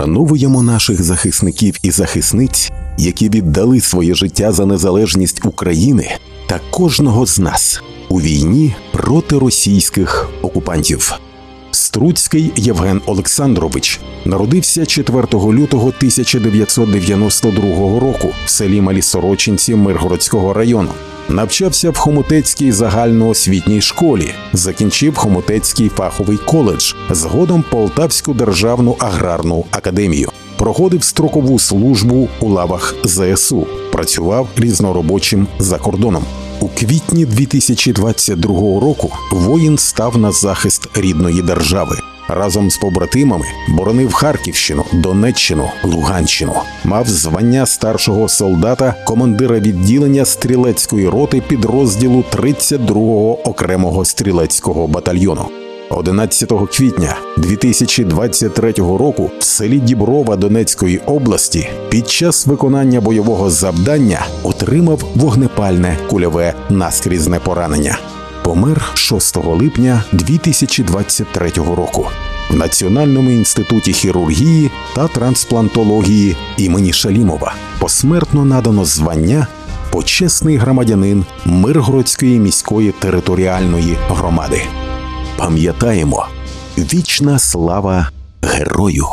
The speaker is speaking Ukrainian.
Вшановуємо наших захисників і захисниць, які віддали своє життя за незалежність України та кожного з нас у війні проти російських окупантів. Струцький Євген Олександрович народився 4 лютого 1992 року в селі Малі Сорочинці Миргородського району. Навчався в Хомутецькій загальноосвітній школі, закінчив Хомутецький фаховий коледж, згодом Полтавську державну аграрну академію. Проходив строкову службу у лавах ЗСУ, працював різноробочим за кордоном. У квітні 2022 року воїн став на захист рідної держави. Разом з побратимами боронив Харківщину, Донеччину, Луганщину. Мав звання старшого солдата, командира відділення стрілецької роти підрозділу 32-го окремого стрілецького батальйону. 11 квітня 2023 року в селі Діброва Донецької області під час виконання бойового завдання отримав вогнепальне кульове наскрізне поранення. Помер 6 липня 2023 року в Національному інституті хірургії та трансплантології імені Шалімова посмертно надано звання почесний громадянин Миргородської міської територіальної громади. Пам'ятаємо, вічна слава герою!